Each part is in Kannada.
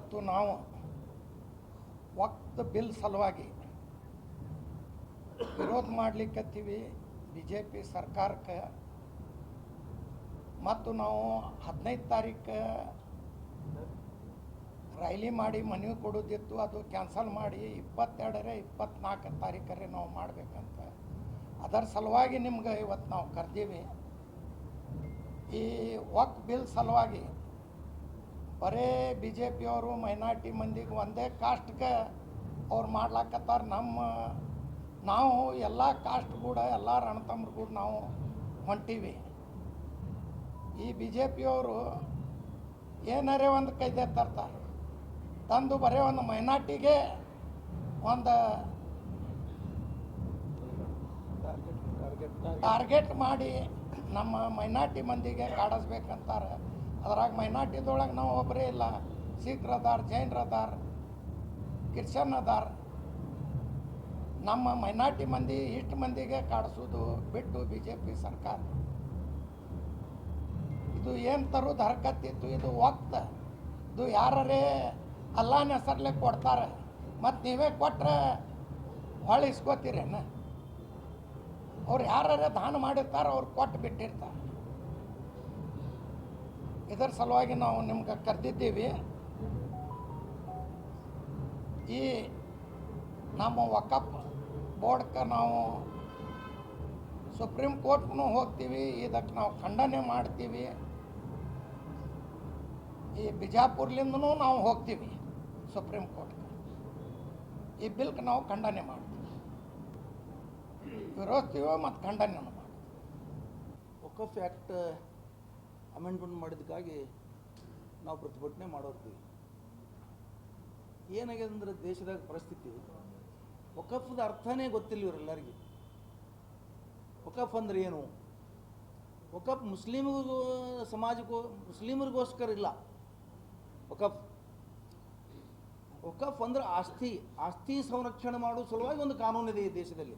ಇವತ್ತು ನಾವು ವಕ್ತ್ ಬಿಲ್ ಸಲುವಾಗಿ ವಿರೋಧ ಮಾಡಲಿಕ್ಕತ್ತೀವಿ. ಬಿ ಜೆ ಪಿ ಸರ್ಕಾರಕ್ಕೆ. ಮತ್ತು ನಾವು ಹದಿನೈದು ತಾರೀಕು ರೈಲಿ ಮಾಡಿ ಮನವಿ ಕೊಡೋದಿತ್ತು. ಅದು ಕ್ಯಾನ್ಸಲ್ ಮಾಡಿ ಇಪ್ಪತ್ತೆರಡರೇ ಇಪ್ಪತ್ನಾಲ್ಕು ತಾರೀಕರೇ ನಾವು ಮಾಡಬೇಕಂತ. ಅದರ ಸಲುವಾಗಿ ನಿಮ್ಗೆ ಇವತ್ತು ನಾವು ಕರೆದೀವಿ. ಈ ವಕ್ ಬಿಲ್ ಸಲುವಾಗಿ ಬರೇ ಬಿ ಜೆ ಪಿಯವರು ಮೈನಾರಿಟಿ ಮಂದಿಗೆ ಒಂದೇ ಕಾಸ್ಟ್ಗೆ ಅವ್ರು ಮಾಡ್ಲಾಕತ್ತಾರ ನಮ್ಮ, ನಾವು ಎಲ್ಲ ಕಾಸ್ಟ್ ಕೂಡ ಎಲ್ಲ ರಣತಂಬ್ರು ಕೂಡ ನಾವು ಹೊಂಟೀವಿ. ಈ ಬಿ ಜೆ ಪಿಯವರು ಏನಾರೇ ಒಂದು ಕೈದೆ ತರ್ತಾರೆ ತಂದು ಬರೀ ಒಂದು ಮೈನಾರ್ಟಿಗೆ ಒಂದು ಟಾರ್ಗೆಟ್ ಮಾಡಿ ನಮ್ಮ ಮೈನಾರ್ಟಿ ಮಂದಿಗೆ ಕಾಡಿಸ್ಬೇಕಂತಾರೆ. ಅದ್ರಾಗ ಮೈನಾರ್ಟಿದೊಳಗೆ ನಾವು ಒಬ್ಬರೇ ಇಲ್ಲ. ಸಿಖ್ರು ಅದಾರ ಜೈನ್ರು ಅದಾರ ಕ್ರಿಶ್ಚನ್ ಅದಾರ ನಮ್ಮ ಮೈನಾರ್ಟಿ ಮಂದಿ ಇಷ್ಟು ಮಂದಿಗೆ ಕಾಡಿಸೋದು ಬಿಟ್ಟು ಬಿ ಜೆ ಪಿ ಸರ್ಕಾರ. ಇದು ಏನು ತರೋದು ಹರಕತ್ತಿತ್ತು ಇದು ಒಕ್ತ ಇದು ಯಾರೇ ಅಲ್ಲಾನ ಹೆಸರ್ಲೆ ಕೊಡ್ತಾರೆ, ಮತ್ತು ನೀವೇ ಕೊಟ್ಟರೆ ಹೊಳ್ಳಿ ಇಸ್ಕೋತೀರೇನ ಅವ್ರು ಯಾರೇ ದಾನ ಮಾಡಿರ್ತಾರೋ ಅವ್ರು ಕೊಟ್ಟು ಬಿಟ್ಟಿರ್ತಾರೆ ಇದರ ಸಲುವಾಗಿ ನಾವು ನಿಮ್ಗೆ ಕರೆದಿದ್ದೀವಿ. ಈ ನಮ್ಮ ವಕಪ್ ಬೋರ್ಡ್ಗೆ ನಾವು ಸುಪ್ರೀಂ ಕೋರ್ಟ್ಗೂ ಹೋಗ್ತೀವಿ. ಇದಕ್ಕೆ ನಾವು ಖಂಡನೆ ಮಾಡ್ತೀವಿ. ಈ ಬಿಜಾಪುರ್ಲಿಂದನೂ ನಾವು ಹೋಗ್ತೀವಿ ಸುಪ್ರೀಂ ಕೋರ್ಟ್ಗೆ. ಈ ಬಿಲ್ಗೆ ನಾವು ಖಂಡನೆ ಮಾಡ್ತೀವಿ. ವಿರೋಧಿಸ್ತೀವೋ ಮತ್ತು ಖಂಡನೆ ಮಾಡ್ತೀವಿ. ವಕಫ್ ಆ್ಯಕ್ಟ್ ಅಮೆಂಡ್ಮೆಂಟ್ ಮಾಡಿದ್ದಕ್ಕಾಗಿ ನಾವು ಪ್ರತಿಭಟನೆ ಮಾಡೋರ್ತೀವಿ. ಏನಾಗ್ಯದ ಅಂದ್ರೆ ದೇಶದಾಗ ಪರಿಸ್ಥಿತಿ ಒಕಫದ ಅರ್ಥನೇ ಗೊತ್ತಿಲ್ಲ ಇವರೆಲ್ಲರಿಗೆ. ಒಕಫ್ ಅಂದ್ರೆ ಏನು? ಒಕಫ್ ಮುಸ್ಲಿಮಿಗೂ, ಸಮಾಜಕ್ಕೂ, ಮುಸ್ಲಿಮರಿಗೋಸ್ಕರ ಇಲ್ಲ. ಒಕಫ್ ಒಕಫ್ ಅಂದ್ರೆ ಆಸ್ತಿ ಆಸ್ತಿ ಸಂರಕ್ಷಣೆ ಮಾಡುವ ಸಲುವಾಗಿ ಒಂದು ಕಾನೂನಿದೆ ಈ ದೇಶದಲ್ಲಿ.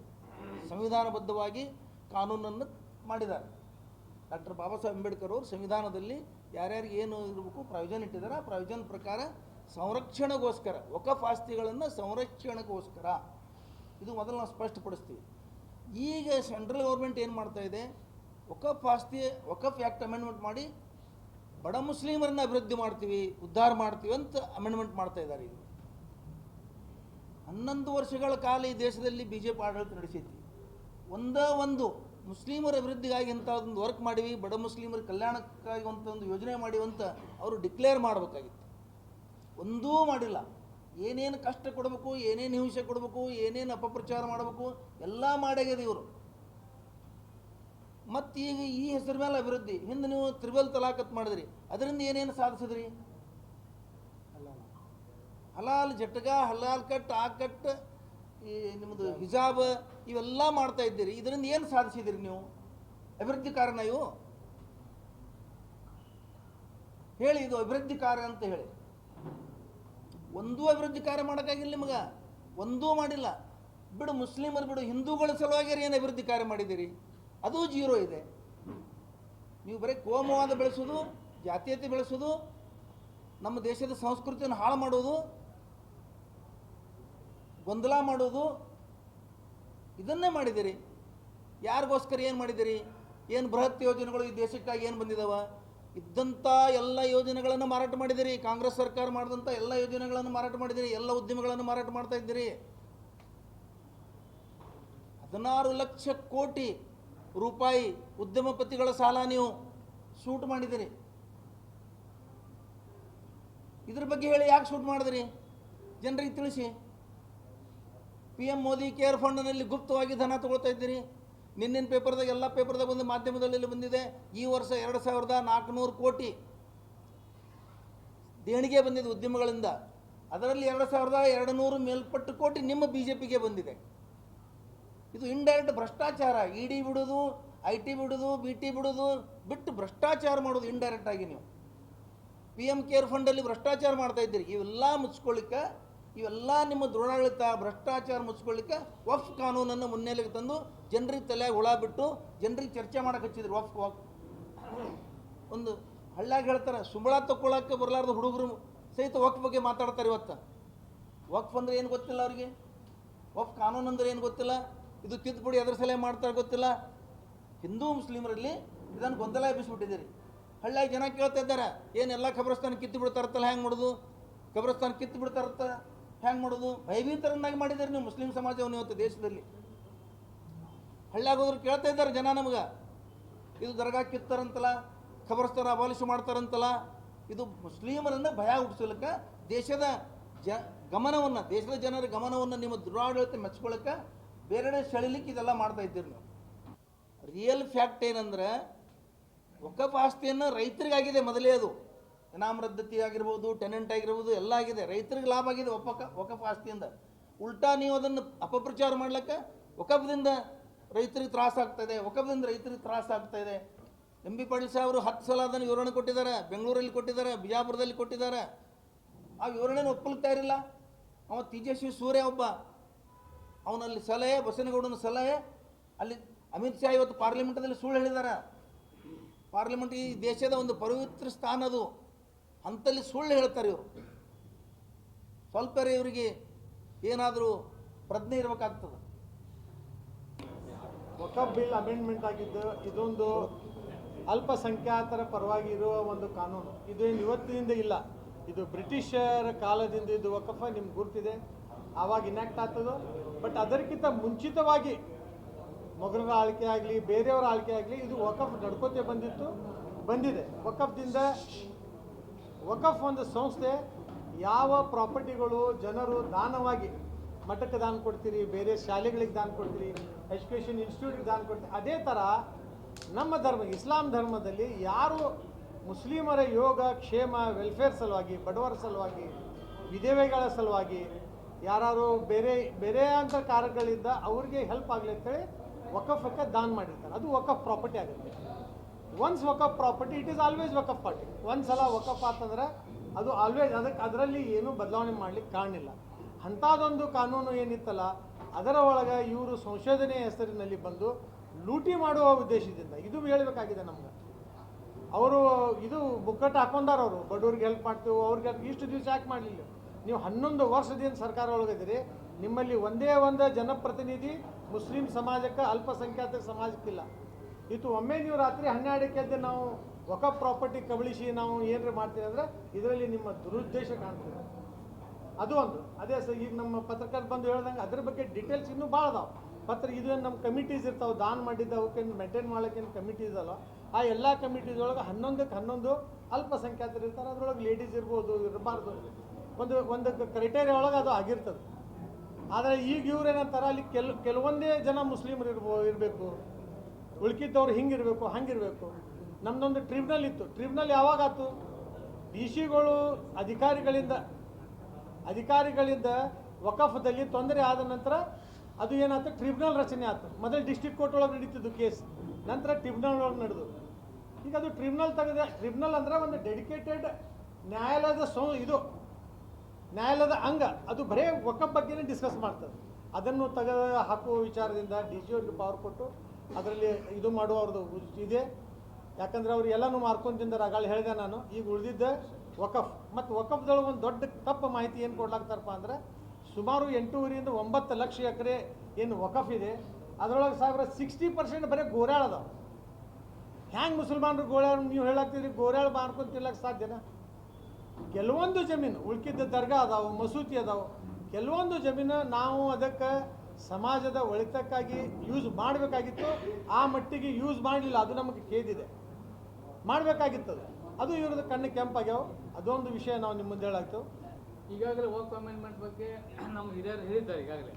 ಸಂವಿಧಾನಬದ್ಧವಾಗಿ ಕಾನೂನನ್ನು ಮಾಡಿದ್ದಾರೆ. ಡಾಕ್ಟರ್ ಬಾಬಾ ಸಾಹೇಬ್ ಅಂಬೇಡ್ಕರ್ ಅವರು ಸಂವಿಧಾನದಲ್ಲಿ ಯಾರ್ಯಾರಿಗೆ ಏನು ಇರಬೇಕು ಪ್ರಾವಿಜನ್ ಇಟ್ಟಿದ್ದಾರೆ, ಆ ಪ್ರಾವಿಜನ್ ಪ್ರಕಾರ ಸಂರಕ್ಷಣೆಗೋಸ್ಕರ, ವಕಫ್ ಆಸ್ತಿಗಳನ್ನು ಸಂರಕ್ಷಣೆಗೋಸ್ಕರ. ಇದು ಮೊದಲು ನಾವು ಸ್ಪಷ್ಟಪಡಿಸ್ತೀವಿ. ಈಗ ಸೆಂಟ್ರಲ್ ಗೌರ್ಮೆಂಟ್ ಏನು ಮಾಡ್ತಾ ಇದೆ? ವಕಫ್ ಆಸ್ತಿ, ವಕಫ್ ಆ್ಯಕ್ಟ್ ಅಮೆಂಡ್ಮೆಂಟ್ ಮಾಡಿ ಬಡ ಮುಸ್ಲಿಮರನ್ನ ಅಭಿವೃದ್ಧಿ ಮಾಡ್ತೀವಿ, ಉದ್ಧಾರ ಮಾಡ್ತೀವಿ ಅಂತ ಅಮೆಂಡ್ಮೆಂಟ್ ಮಾಡ್ತಾ ಇದ್ದಾರೆ ಈಗ ಹನ್ನೊಂದು ವರ್ಷಗಳ ಕಾಲ ಈ ದೇಶದಲ್ಲಿ ಬಿ ಜೆ ಪಿ ಆಡಳಿತ ನಡೆಸಿದ್ವಿ. ಒಂದೇ ಒಂದು ಮುಸ್ಲಿಮರ ಅಭಿವೃದ್ಧಿಗಾಗಿ ಅಂತ ಒಂದು ವರ್ಕ್ ಮಾಡಿವಿ ಬಡ ಮುಸ್ಲಿಮರ ಕಲ್ಯಾಣಕ್ಕಾಗಿ ಅಂತ ಒಂದು ಯೋಜನೆ ಮಾಡಿವಂತ ಅಂತ ಅವರು ಡಿಕ್ಲೇರ್ ಮಾಡಬೇಕಾಗಿತ್ತು. ಒಂದೂ ಮಾಡಿಲ್ಲ. ಏನೇನು ಕಷ್ಟ ಕೊಡಬೇಕು ಏನೇನು ಹಿಂಸೆ ಕೊಡಬೇಕು ಏನೇನು ಅಪಪ್ರಚಾರ ಮಾಡಬೇಕು ಎಲ್ಲ ಮಾಡ್ಯಾಗ್ಯದ ಇವರು. ಮತ್ತು ಈಗ ಈ ಹೆಸರು ಮೇಲೆ ಅಭಿವೃದ್ಧಿ. ಹಿಂದೆ ನೀವು ತ್ರಿಬಲ್ ತಲಾಕತ್ ಮಾಡಿದ್ರಿ. ಅದರಿಂದ ಏನೇನು ಸಾಧಿಸಿದ್ರಿ? ಹಲಾಲ್ ಜಟ್ಗ ಹಲಾಲ್ ಕಟ್ ಆ ಕಟ್ ಈ ನಿಮ್ಮದು ಹಿಜಾಬ್ ಇವೆಲ್ಲ ಮಾಡ್ತಾ ಇದ್ದೀರಿ. ಇದರಿಂದ ಏನು ಸಾಧಿಸಿದಿರಿ ನೀವು? ಅಭಿವೃದ್ಧಿ ಕಾರಣ ಇವು? ಹೇಳಿ, ಇದು ಅಭಿವೃದ್ಧಿ ಕಾರ್ಯ ಅಂತ ಹೇಳಿ. ಒಂದೂ ಅಭಿವೃದ್ಧಿ ಕಾರ್ಯ ಮಾಡೋಕ್ಕಾಗಿಲ್ಲ ನಿಮಗೆ. ಒಂದೂ ಮಾಡಿಲ್ಲ. ಬಿಡು ಮುಸ್ಲಿಮರು, ಬಿಡು ಹಿಂದೂಗಳ ಸಲುವಾಗಿ ಏನು ಅಭಿವೃದ್ಧಿ ಕಾರ್ಯ ಮಾಡಿದ್ದೀರಿ ಅದು ಜೀರೋ ಇದೆ. ನೀವು ಬರೀ ಕೋಮವಾದ ಬೆಳೆಸೋದು, ಜಾತೀಯತೆ ಬೆಳೆಸೋದು, ನಮ್ಮ ದೇಶದ ಸಂಸ್ಕೃತಿಯನ್ನು ಹಾಳು ಮಾಡೋದು ಗೊಂದಲ ಮಾಡೋದು ಇದನ್ನೇ ಮಾಡಿದ್ದೀರಿ. ಯಾರಿಗೋಸ್ಕರ ಏನು ಮಾಡಿದ್ದೀರಿ? ಏನು ಬೃಹತ್ ಯೋಜನೆಗಳು ಈ ದೇಶಕ್ಕಾಗಿ ಏನು ಬಂದಿದಾವ? ಇದ್ದಂಥ ಎಲ್ಲ ಯೋಜನೆಗಳನ್ನು ಮಾರಾಟ ಮಾಡಿದಿರಿ ಕಾಂಗ್ರೆಸ್ ಸರ್ಕಾರ ಮಾಡಿದಂಥ ಎಲ್ಲ ಯೋಜನೆಗಳನ್ನು ಮಾರಾಟ ಮಾಡಿದಿರಿ ಎಲ್ಲ ಉದ್ಯಮಗಳನ್ನು ಮಾರಾಟ ಮಾಡ್ತಾ ಇದ್ದೀರಿ. ಹದಿನಾರು ಲಕ್ಷ ಕೋಟಿ ರೂಪಾಯಿ ಉದ್ಯಮಪತಿಗಳ ಸಾಲ ನೀವು ಶೂಟ್ ಮಾಡಿದಿರಿ ಇದ್ರ ಬಗ್ಗೆ ಹೇಳಿ ಯಾಕೆ ಶೂಟ್ ಮಾಡಿದ್ರಿ? ಜನರಿಗೆ ತಿಳಿಸಿ. ಪಿ ಎಂ ಮೋದಿ ಕೇರ್ ಫಂಡ್ನಲ್ಲಿ ಗುಪ್ತವಾಗಿ ಧನ ತಗೊಳ್ತಾ ಇದ್ದೀರಿ. ನಿನ್ನಿನ ಪೇಪರ್ದಾಗ ಎಲ್ಲ ಪೇಪರ್ದಾಗ ಬಂದು ಮಾಧ್ಯಮದಲ್ಲಿ ಬಂದಿದೆ. ಈ ವರ್ಷ ಎರಡು ಸಾವಿರದ ನಾಲ್ಕುನೂರು ಕೋಟಿ ದೇಣಿಗೆ ಬಂದಿದೆ ಉದ್ಯಮಗಳಿಂದ. ಅದರಲ್ಲಿ ಎರಡು ಸಾವಿರದ ಎರಡು ನೂರು ಮೇಲ್ಪಟ್ಟು ಕೋಟಿ ನಿಮ್ಮ ಬಿ ಜೆ ಪಿಗೆ ಬಂದಿದೆ. ಇದು ಇಂಡೈರೆಕ್ಟ್ ಭ್ರಷ್ಟಾಚಾರ. ಇ ಡಿ ಬಿಡೋದು, ಐ ಟಿ ಬಿಡೋದು, ಬಿ ಟಿ ಬಿಡೋದು ಬಿಟ್ಟು ಭ್ರಷ್ಟಾಚಾರ ಮಾಡೋದು ಇಂಡೈರೆಕ್ಟ್ ಆಗಿ ನೀವು. ಪಿ ಎಂ ಕೇರ್ ಫಂಡಲ್ಲಿ ಭ್ರಷ್ಟಾಚಾರ ಮಾಡ್ತಾ ಇದ್ದೀರಿ. ಇವೆಲ್ಲ ಮುಚ್ಕೊಳ್ಳಿಕ್ಕೆ ಇವೆಲ್ಲ ನಿಮ್ಮ ದೃಢಾಡಳಿತ ಭ್ರಷ್ಟಾಚಾರ ಮುಚ್ಕೊಳ್ಳಿಕ್ಕೆ ವಫ್ ಕಾನೂನನ್ನು ಮುನ್ನೆಲೆಗೆ ತಂದು ಜನರಿಗೆ ತಲೆ ಹುಳ ಬಿಟ್ಟು ಜನರಿಗೆ ಚರ್ಚೆ ಮಾಡಕ್ಕೆ ಹಚ್ಚಿದ್ರು ವಫ್ ವಫ್ ಒಂದು ಹಳ್ಳ್ಯಾಗ ಹೇಳ್ತಾರೆ, ಸುಂಬಳ ತಗೊಳಕ್ಕೆ ಬರಲಾರ್ದ ಹುಡುಗರು ಸಹಿತ ವಕ್ಫ್ ಬಗ್ಗೆ ಮಾತಾಡ್ತಾರೆ ಇವತ್ತು. ವಕ್ಫ್ ಅಂದ್ರೆ ಏನು ಗೊತ್ತಿಲ್ಲ ಅವರಿಗೆ? ವಕ್ಫ್ ಕಾನೂನು ಅಂದ್ರೆ ಏನು ಗೊತ್ತಿಲ್ಲ? ಇದು ತಿದ್ದುಪಡಿ ಅದ್ರ ಸಲಹೆ ಮಾಡ್ತಾರೆ ಗೊತ್ತಿಲ್ಲ? ಹಿಂದೂ ಮುಸ್ಲಿಮರಲ್ಲಿ ಇದನ್ನು ಗೊಂದಲ ಎಬ್ಬಿಸ್ಬಿಟ್ಟಿದ್ದೀರಿ. ಹಳ್ಳಿಯಾಗ ಜನ ಕೇಳ್ತಾ ಇದ್ದಾರೆ ಏನೆಲ್ಲ ಎಲ್ಲ ಖಬರಸ್ತಾನ ಕಿತ್ತು ಬಿಡ್ತಾರತ್ತಲ್ಲ ಹೆಂಗೆ ಮಾಡೋದು? ಕಬ್ರಸ್ತಾನ ಕಿತ್ತು ಬಿಡ್ತಾರತ್ತ ಹೆಂಗೆ ಮಾಡೋದು? ಭಯಭೀತರನ್ನಾಗಿ ಮಾಡಿದ್ದಾರೆ ನೀವು ಮುಸ್ಲಿಂ ಸಮಾಜವನ್ನು ಇವತ್ತು ದೇಶದಲ್ಲಿ. ಹಳ್ಳಿಯಾಗ ಹೋದ್ರು ಕೇಳ್ತಾ ಇದ್ದಾರೆ ಜನ ನಮ್ಗೆ. ಇದು ದರ್ಗಾ ಕಿತ್ತಾರಂತಲ್ಲ ಖಬರ್ಸ್ತಾರ ಅಬಾಲಿಶು ಮಾಡ್ತಾರಂತಲ್ಲ, ಇದು ಮುಸ್ಲಿಮರನ್ನು ಭಯ ಹುಟ್ಟಿಸ್ಲಿಕ್ಕೆ ದೇಶದ ಜ, ಗಮನವನ್ನು, ದೇಶದ ಜನರ ಗಮನವನ್ನು ನಿಮ್ಮ ದುರಾಡಳಿತ ಮೆಚ್ಕೊಳ್ಳೋಕೆ ಬೇರೆಡೆ ಸೆಳಿಲಿಕ್ಕೆ ಇದೆಲ್ಲ ಮಾಡ್ತಾ ಇದ್ದೀರಿ ನೀವು. ರಿಯಲ್ ಫ್ಯಾಕ್ಟ್ ಏನಂದ್ರೆ ಒಕ್ಕಪ್ಪ ಆಸ್ತಿಯನ್ನು ರೈತರಿಗಾಗಿದೆ ಮೊದಲೇ ಅದು. ಇನಾಮ್ ರದ್ದತಿ ಆಗಿರ್ಬೋದು ಟೆನೆಂಟ್ ಆಗಿರ್ಬೋದು ಎಲ್ಲ ಆಗಿದೆ. ರೈತರಿಗೆ ಲಾಭ ಆಗಿದೆ. ಒಪ್ಪಕ ವಕಫ್ ಆಸ್ತಿಯಿಂದ. ಉಲ್ಟಾ ನೀವು ಅದನ್ನು ಅಪಪ್ರಚಾರ ಮಾಡ್ಲಿಕ್ಕೆ ವಕಫದಿಂದ ರೈತರಿಗೆ ತ್ರಾಸ ಆಗ್ತಾ ಇದೆ. ವಕಫದಿಂದ ರೈತರಿಗೆ ತ್ರಾಸ ಆಗ್ತಾ ಇದೆ. ಎಂ ಬಿ ಪಾಟೀಲ್ ಸಾಹೇಬರು ಹತ್ತು ಸಲ ಅದನ್ನು ವಿವರಣೆ ಕೊಟ್ಟಿದ್ದಾರೆ. ಬೆಂಗಳೂರಲ್ಲಿ ಕೊಟ್ಟಿದ್ದಾರೆ, ಬಿಜಾಪುರದಲ್ಲಿ ಕೊಟ್ಟಿದ್ದಾರೆ. ಆ ವಿವರಣೆನ ಒಪ್ಪಲ್ತಾ ಇರಲಿಲ್ಲ. ಅವ ತೇಜಸ್ವಿ ಸೂರ್ಯ ಒಬ್ಬ. ಅವನಲ್ಲಿ ಸಲಹೆ, ಬಸನಗೌಡನ ಸಲಹೆ, ಅಲ್ಲಿ ಅಮಿತ್ ಶಾ ಇವತ್ತು ಪಾರ್ಲಿಮೆಂಟದಲ್ಲಿ ಸುಳ್ಳು ಹೇಳಿದ್ದಾರೆ. ಪಾರ್ಲಿಮೆಂಟ್ ಈ ದೇಶದ ಒಂದು ಪವಿತ್ರ ಸ್ಥಾನ ಅದು. ಅಂತಲ್ಲಿ ಸುಳ್ಳು ಹೇಳ್ತಾರೆ ಇವರು. ಸ್ವಲ್ಪ ಇವರಿಗೆ ಏನಾದರೂ ಪ್ರಜ್ಞೆ ಇರಬೇಕಾಗ್ತದೆ. ವಕಫ್ ಬಿಲ್ ಅಮೆಂಡ್ಮೆಂಟ್ ಆಗಿದ್ದು ಇದೊಂದು ಅಲ್ಪಸಂಖ್ಯಾತರ ಪರವಾಗಿ ಇರುವ ಒಂದು ಕಾನೂನು. ಇದೇನು ಇವತ್ತಿನಿಂದ ಇಲ್ಲ. ಇದು ಬ್ರಿಟಿಷರ ಕಾಲದಿಂದ ಇದು ವಕಫ ನಿಮ್ಗೆ ಗುರ್ತಿದೆ. ಆವಾಗ ಇನ್ಯಾಕ್ಟ್ ಆಗ್ತದೋ? ಬಟ್ ಅದಕ್ಕಿಂತ ಮುಂಚಿತವಾಗಿ ಮೊಘಲರ ಆಳ್ಕೆ ಆಗಲಿ, ಬೇರೆಯವರ ಆಳ್ಕೆ ಆಗಲಿ ಇದು ವಕಫ್ ನಡ್ಕೋತೆ ಬಂದಿತ್ತು, ಬಂದಿದೆ. ವಕಫ್ದಿಂದ ವಕಫ್ ಒಂದು ಸಂಸ್ಥೆ, ಯಾವ ಪ್ರಾಪರ್ಟಿಗಳು ಜನರು ದಾನವಾಗಿ ಮಠಕ್ಕೆ ದಾನ ಕೊಡ್ತೀರಿ, ಬೇರೆ ಶಾಲೆಗಳಿಗೆ ದಾನ ಕೊಡ್ತೀರಿ, ಎಜುಕೇಷನ್ ಇನ್ಸ್ಟಿಟ್ಯೂಟ್ಗೆ ದಾನ ಕೊಡ್ತೀರಿ, ಅದೇ ಥರ ನಮ್ಮ ಧರ್ಮ, ಇಸ್ಲಾಂ ಧರ್ಮದಲ್ಲಿ ಯಾರು ಮುಸ್ಲಿಮರ ಯೋಗ, ಕ್ಷೇಮ ವೆಲ್ಫೇರ್ ಸಲುವಾಗಿ, ಬಡವರ ಸಲುವಾಗಿ, ವಿಧವೆಗಳ ಸಲುವಾಗಿ ಯಾರು ಬೇರೆ ಬೇರೆ ಅಂತ ಕಾರ್ಯಗಳಿಂದ ಅವ್ರಿಗೆ ಹೆಲ್ಪ್ ಆಗಲಿ ಅಂತೇಳಿ ವಕಫಕ್ಕೆ ದಾನ ಮಾಡಿರ್ತಾರೆ. ಅದು ವಕಫ್ ಪ್ರಾಪರ್ಟಿ ಆಗುತ್ತೆ once Waqf property it is always Waqf party ಒಂದು ಸಲ ವಕಫ್ ಆತಂದ್ರೆ ಅದು ಆಲ್ವೇಸ್ ಅದಕ್ಕೆ ಅದರಲ್ಲಿ ಏನೂ ಬದಲಾವಣೆ ಮಾಡ್ಲಿಕ್ಕೆ ಕಾರಣಿಲ್ಲ ಅಂಥದ್ದೊಂದು ಕಾನೂನು ಏನಿತ್ತಲ್ಲ, ಅದರ ಒಳಗೆ ಇವರು ಸಂಶೋಧನೆ ಹೆಸರಿನಲ್ಲಿ ಬಂದು ಲೂಟಿ ಮಾಡುವ ಉದ್ದೇಶದಿಂದ, ಇದು ಹೇಳಬೇಕಾಗಿದೆ ನಮ್ಗೆ. ಅವರು ಇದು ಬುಕ್ಕಟ್ಟು ಹಾಕೊಂಡಾರ ಅವರು, ಬಡವ್ರಿಗೆ ಹೆಲ್ಪ್ ಮಾಡ್ತೀವಿ, ಅವ್ರಿಗೆ ಇಷ್ಟು ದಿವಸ ಯಾಕೆ ಮಾಡಲಿಲ್ಲ? ನೀವು ಹನ್ನೊಂದು ವರ್ಷದಿಂದ ಸರ್ಕಾರ ಒಳಗಿದ್ದೀರಿ ನಿಮ್ಮಲ್ಲಿ ಒಂದೇ ಒಂದು ಜನಪ್ರತಿನಿಧಿ ಮುಸ್ಲಿಂ ಸಮಾಜಕ್ಕೆ ಅಲ್ಪಸಂಖ್ಯಾತ ಸಮಾಜಕ್ಕಿಲ್ಲ. ಇದು ಒಮ್ಮೆ ನೀವು ರಾತ್ರಿ ಹನ್ನೆರಡಕ್ಕೆ ನಾವು ಒಕ ಪ್ರಾಪರ್ಟಿ ಕಬಳಿಸಿ ನಾವು ಏನಾರ ಮಾಡ್ತೀವಿ ಅಂದರೆ ಇದರಲ್ಲಿ ನಿಮ್ಮ ದುರುದ್ದೇಶ ಕಾಣ್ತದೆ. ಅದು ಒಂದು. ಅದೇ ಸರ್, ಈಗ ನಮ್ಮ ಪತ್ರಕರ್ತ ಬಂದು ಹೇಳ್ದಂಗೆ ಅದ್ರ ಬಗ್ಗೆ ಡೀಟೇಲ್ಸ್ ಇನ್ನೂ ಭಾಳ ಅದಾವೆ. ಪತ್ರ ಇದು ನಮ್ಮ ಕಮಿಟೀಸ್ ಇರ್ತಾವೆ, ದಾನ್ ಮಾಡಿದ್ದ ಅವಕ್ಕೇನು ಮೇಂಟೈನ್ ಮಾಡೋಕ್ಕೇನು ಕಮಿಟೀಸ್ ಅಲ್ಲ. ಆ ಎಲ್ಲ ಕಮಿಟೀಸ್ ಒಳಗೆ ಹನ್ನೊಂದಕ್ಕೆ ಹನ್ನೊಂದು ಅಲ್ಪಸಂಖ್ಯಾತರು ಇರ್ತಾರೆ, ಅದರೊಳಗೆ ಲೇಡೀಸ್ ಇರ್ಬೋದು, ಇರಬಾರ್ದು. ಒಂದು ಒಂದು ಕ್ರೈಟೇರಿಯಾ ಒಳಗೆ ಅದು ಆಗಿರ್ತದೆ. ಆದರೆ ಈಗ ಇವ್ರು ಏನಂತಾರೆ, ಅಲ್ಲಿ ಕೆಲ, ಕೆಲವೊಂದೇ ಜನ ಮುಸ್ಲಿಮರು ಇರ್ಬೋ, ಇರಬೇಕು. ಉಳ್ಕಿದ್ದವ್ರು ಹಿಂಗಿರಬೇಕು, ಹಂಗಿರಬೇಕು. ನಮ್ಮದೊಂದು ಟ್ರಿಬ್ಯುನಲ್ ಇತ್ತು. ಟ್ರಿಬ್ಯುನಲ್ ಯಾವಾಗ ಆಯ್ತು ಡಿ ಸಿಗಳು ಅಧಿಕಾರಿಗಳಿಂದ ಅಧಿಕಾರಿಗಳಿಂದ ವಕಫದಲ್ಲಿ ತೊಂದರೆ ಆದ ನಂತರ ಅದು ಏನಾಯ್ತು? ಟ್ರಿಬ್ಯುನಲ್ ರಚನೆ ಆಯ್ತು. ಮೊದಲು ಡಿಸ್ಟ್ರಿಕ್ಟ್ ಕೋರ್ಟ್ ಒಳಗೆ ನಡೀತಿದ್ದು ಕೇಸ್ ನಂತರ ಟ್ರಿಬ್ಯುನಲ್ ಒಳಗೆ ನಡೆದು. ಈಗ ಅದು ಟ್ರಿಬ್ಯುನಲ್ ತೆಗೆದ ಟ್ರಿಬ್ಯುನಲ್ ಅಂದ್ರೆ ಒಂದು ಡೆಡಿಕೇಟೆಡ್ ನ್ಯಾಯಾಲಯದ ಸೋ, ಇದು. ನ್ಯಾಯಾಲಯದ ಅಂಗ. ಅದು ಬರೇ ವಕಫ್ ಬಗ್ಗೆನೇ ಡಿಸ್ಕಸ್ ಮಾಡ್ತದೆ. ಅದನ್ನು ತೆಗೆದು ಹಾಕುವ ವಿಚಾರದಿಂದ ಡಿ ಸಿ ಪವರ್ ಕೊಟ್ಟು ಅದರಲ್ಲಿ ಇದು ಮಾಡುವ ಅವ್ರದ್ದು ಇದೆ. ಯಾಕಂದ್ರೆ ಅವ್ರು ಎಲ್ಲನೂ ಮಾರ್ಕೊಂಡು ತಿಂದಾರೆ. ಆಗಾಳ ಹೇಳಿದೆ ನಾನು, ಈಗ ಉಳಿದಿದ್ದ ವಕಫ್. ಮತ್ತು ವಕಫ್ದೊಳಗೆ ಒಂದು ದೊಡ್ಡ ತಪ್ಪು ಮಾಹಿತಿ ಏನು ಕೊಡ್ಲಾಗ್ತಾರಪ್ಪ ಅಂದ್ರೆ, ಸುಮಾರು ಎಂಟೂವರೆಯಿಂದ ಒಂಬತ್ತು ಲಕ್ಷ ಎಕರೆ ಏನು ವಕಫ್ ಇದೆ, ಅದರೊಳಗೆ ಸಾವಿರ ಸಿಕ್ಸ್ಟಿ ಪರ್ಸೆಂಟ್ ಬರೀ ಗೋರ್ಯಾಳ ಅದಾವೆ. ಹ್ಯಾಂಗೆ ಮುಸಲ್ಮಾನರು ಗೋರ್ಯಾಳ ನೀವು ಹೇಳಾಕ್ತಿದ್ರಿ, ಗೋರ್ಯಾಳ ಮಾರ್ಕೊಂಡು ತಿನ್ಲಕ್ಕೆ ಸಾಧ್ಯನಾ? ಕೆಲವೊಂದು ಜಮೀನು ಉಳ್ಕಿದ್ದ ದರ್ಗಾ ಅದಾವು, ಮಸೂತಿ ಅದಾವು. ಕೆಲವೊಂದು ಜಮೀನು ನಾವು ಅದಕ್ಕೆ ಸಮಾಜದ ಒಳಿತಕ್ಕಾಗಿ ಯೂಸ್ ಮಾಡಬೇಕಾಗಿತ್ತು, ಆ ಮಟ್ಟಿಗೆ ಯೂಸ್ ಮಾಡಲಿಲ್ಲ. ಅದು ನಮಗೆ ಖೇದಿದೆ. ಮಾಡಬೇಕಾಗಿತ್ತದು. ಅದು ಇವ್ರದ್ದು ಕಣ್ಣು ಕೆಂಪಾಗ್ಯಾವ. ಅದೊಂದು ವಿಷಯ ನಾವು ನಿಮ್ಮ ಮುಂದೆ ಹೇಳಾಯ್ತು. ಈಗಾಗಲೇ ವರ್ಕ್ ಅಮೆಂಡ್ಮೆಂಟ್ ಬಗ್ಗೆ ನಮ್ಮ ಹಿರಿಯರು ಹೇಳಿದ್ದಾರೆ ಈಗಾಗಲೇ.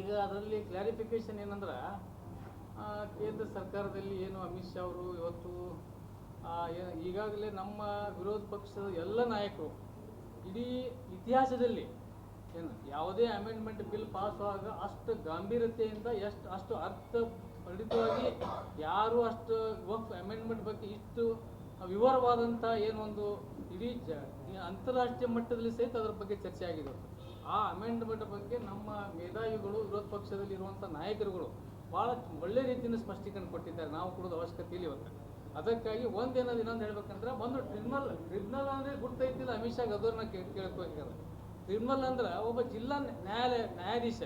ಈಗ ಅದರಲ್ಲಿ ಕ್ಲಾರಿಫಿಕೇಶನ್ ಏನಂದ್ರೆ ಕೇಂದ್ರ ಸರ್ಕಾರದಲ್ಲಿ ಏನು ಅಮಿತ್ ಶಾ ಅವರು ಇವತ್ತು ಈಗಾಗಲೇ ನಮ್ಮ ವಿರೋಧ ಪಕ್ಷದ ಎಲ್ಲ ನಾಯಕರು ಇಡೀ ಇತಿಹಾಸದಲ್ಲಿ ಯಾವುದೇ ಅಮೆಂಡ್ಮೆಂಟ್ ಬಿಲ್ ಪಾಸ್ ಆಗ ಅಷ್ಟು ಗಾಂಭೀರ್ಯತೆಯಿಂದ ಎಷ್ಟು, ಅಷ್ಟು ಅರ್ಥ ಪಡಿತವಾಗಿ ಯಾರು ಅಷ್ಟು ವಕ್ಫ್ ಅಮೆಂಡ್ಮೆಂಟ್ ಬಗ್ಗೆ ಇಷ್ಟು ವಿವರವಾದಂಥ ಏನೊಂದು ಇಡೀ ಜ ಅಂತಾರಾಷ್ಟ್ರೀಯ ಮಟ್ಟದಲ್ಲಿ ಸಹಿತ ಅದರ ಬಗ್ಗೆ ಚರ್ಚೆ ಆಗಿದೆ. ಆ ಅಮೆಂಡ್ಮೆಂಟ್ ಬಗ್ಗೆ ನಮ್ಮ ಮೇಧಾವಿಗಳು, ವಿರೋಧ ಪಕ್ಷದಲ್ಲಿ ಇರುವಂಥ ನಾಯಕರುಗಳು ಭಾಳ ಒಳ್ಳೆ ರೀತಿಯಿಂದ ಸ್ಪಷ್ಟೀಕರಣ ಕೊಟ್ಟಿದ್ದಾರೆ. ನಾವು ಕೊಡೋದು ಅವಶ್ಯಕತೆ ಇಲ್ಲ ಇವತ್ತು. ಅದಕ್ಕಾಗಿ ಒಂದೇನದು ಇನ್ನೊಂದು ಹೇಳ್ಬೇಕಂದ್ರೆ, ಒಂದು ಟ್ರಿಬ್ಯುನಲ್ ಟ್ರಿಬ್ಯುನಲ್ ಅಂದ್ರೆ ಗುರ್ತೈತಿಲ್ಲ. ಅಮಿತ್ ಶಾ ಗದೋರ್ನ ಕೇಳ್ಕೋಬೇಕಾದ್ರೆ ಟ್ರಿಬ್ಯುನಲ್ ಅಂದ್ರೆ ಒಬ್ಬ ಜಿಲ್ಲಾ ನ್ಯಾಯಾಲಯ ನ್ಯಾಯಾಧೀಶ.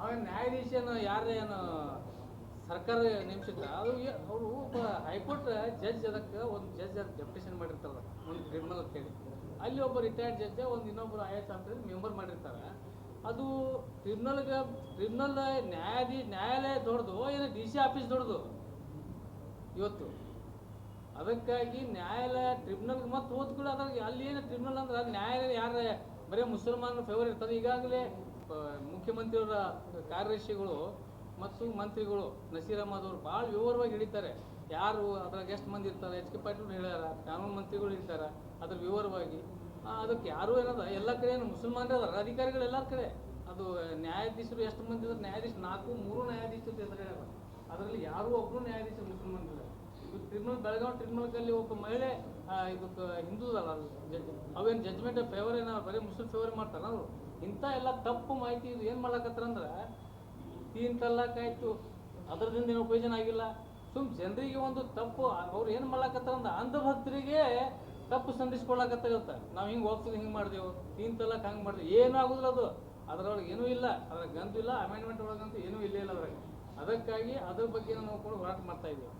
ಅವ ನ್ಯಾಯಾಧೀಶನ ಯಾರೇನು ಸರ್ಕಾರ ನೇಮಿಸಿದ್ರ, ಅದು ಅವರು ಒಬ್ಬ ಹೈಕೋರ್ಟ್ ಜಡ್ಜ್ ಅದಕ್ಕೆ ಒಂದು ಜಡ್ಜ್ ಅದಕ್ಕೆ ಡೆಪ್ಯುಟೇಷನ್ ಮಾಡಿರ್ತಾರ ಒಂದು ಕ್ರಿಮಿನಲ್ ಅಂತೇಳಿ ಅಲ್ಲಿ ಒಬ್ಬ ರಿಟೈರ್ಡ್ ಜಡ್ಜ್ ಒಂದು ಇನ್ನೊಬ್ಬರು ಐ ಎಸ್ ಆಫೀಸರ್ ಮೆಂಬರ್ ಮಾಡಿರ್ತಾರೆ. ಅದು ಕ್ರಿಮಿನಲ್ಗೆ ಕ್ರಿಮಿನಲ್ ನ್ಯಾಯಾಧಿ, ನ್ಯಾಯಾಲಯ ದೊಡ್ಡದು, ಏನು ಡಿ ಸಿ ಆಫೀಸ್ ದೊಡ್ದು ಇವತ್ತು ಅದಕ್ಕಾಗಿ ನ್ಯಾಯಾಲಯ, ಟ್ರಿಬ್ಯುನಲ್ಗೆ ಮತ್ತೆ ಓದ್ಕೊಳ್ಳೋದ್ರಾಗ ಅಲ್ಲಿ ಏನು ಟ್ರಿಬ್ಯುನಲ್ ಅಂದ್ರೆ ನ್ಯಾಯಾಲಯ ಯಾರ ಬರೀ ಮುಸಲ್ಮಾನ್ ಫೇವರ್ ಇರ್ತದೆ. ಈಗಾಗಲೇ ಮುಖ್ಯಮಂತ್ರಿಯವರ ಕಾರ್ಯದರ್ಶಿಗಳು ಮತ್ತು ಮಂತ್ರಿಗಳು ನಸೀರ್ ಅಹಮದ್ ಅವರು ಭಾಳ ವಿವರವಾಗಿ ಹಿಡಿತಾರೆ ಯಾರು ಅದ್ರಾಗ ಎಷ್ಟು ಮಂದಿ ಇರ್ತಾರೆ ಎಚ್ ಕೆ ಪಾಟೀಲ್ ಹೇಳ್ಯಾರ, ಕಾನೂನು ಮಂತ್ರಿಗಳು ಇರ್ತಾರೆ ಅದ್ರ ವಿವರವಾಗಿ. ಅದಕ್ಕೆ ಯಾರು ಏನದ, ಎಲ್ಲ ಕಡೆ ಏನು ಮುಸಲ್ಮಾನರೇ ಅದಾರ, ಅಧಿಕಾರಿಗಳು ಎಲ್ಲ ಕಡೆ. ಅದು ನ್ಯಾಯಾಧೀಶರು ಎಷ್ಟು ಮಂದಿ ಇದ್ದಾರೆ ನ್ಯಾಯಾಧೀಶ ನಾಲ್ಕು, ಮೂರು ನ್ಯಾಯಾಧೀಶರು ಅದರಲ್ಲಿ ಯಾರು ಒಬ್ಬರು ನ್ಯಾಯಾಧೀಶರು ಮುಸಲ್ಮಾನರಿಲ್ಲ ಟ್ರಿಬ್ಯುನಲ್ ಬೆಳಗಾವಿ ಟ್ರಿಬ್ಯುನಲ್ನಲ್ಲಿ ಒಬ್ಬ ಮಹಿಳೆ ಇದು ಹಿಂದೂ ಅಲ್ಲ ಅವೇನು ಜಜ್ಮೆಂಟ್ ಫೇವರ್ ಏನ, ಬರೀ ಮುಸ್ಲಿಂ ಫೇವರ್ ಮಾಡ್ತಾರ ಅವರು? ಇಂಥ ಎಲ್ಲ ತಪ್ಪು ಮಾಹಿತಿ ಇದು ಏನು ಮಾಡ್ಲಕತ್ತಾರ ಅಂದ್ರೆ ತೀನ್ ತಲಾಕ್ ಆಯ್ತು, ಅದರದಿಂದ ಏನು ಉಪಯೋಜನ ಆಗಿಲ್ಲ. ಸುಮ್ ಜನರಿಗೆ ಒಂದು ತಪ್ಪು, ಅವ್ರು ಏನು ಮಾಡ್ಲಕತ್ತಾರ ಅಂದ್ರೆ ಅಂಧಭಕ್ತರಿಗೆ ತಪ್ಪು ಸಂದೇಶ ಕೊಡ್ಲಾಕತ್ತಾಗತ್ತ ನಾವು ಹಿಂಗೆ ಹೋಗ್ತದೆ ಹಿಂಗೆ ಮಾಡಿದೆವು ತೀನ್ ತಲಾಕ್ ಹಂಗೆ ಮಾಡಿದ್ವಿ. ಏನೂ ಆಗುದಿಲ್ಲ ಅದು. ಅದರೊಳಗೆ ಏನೂ ಇಲ್ಲ. ಅದ್ರಾಗ ಗಂತು ಇಲ್ಲ ಅಮೆಂಡ್ಮೆಂಟ್ ಒಳಗಂತೂ ಏನೂ ಇಲ್ಲ ಇಲ್ಲ ಅದ್ರಾಗ. ಅದಕ್ಕಾಗಿ ಅದ್ರ ಬಗ್ಗೆ ನಾವು ಕೂಡ ಹೋರಾಟ ಮಾಡ್ತಾ ಇದ್ದೀವಿ.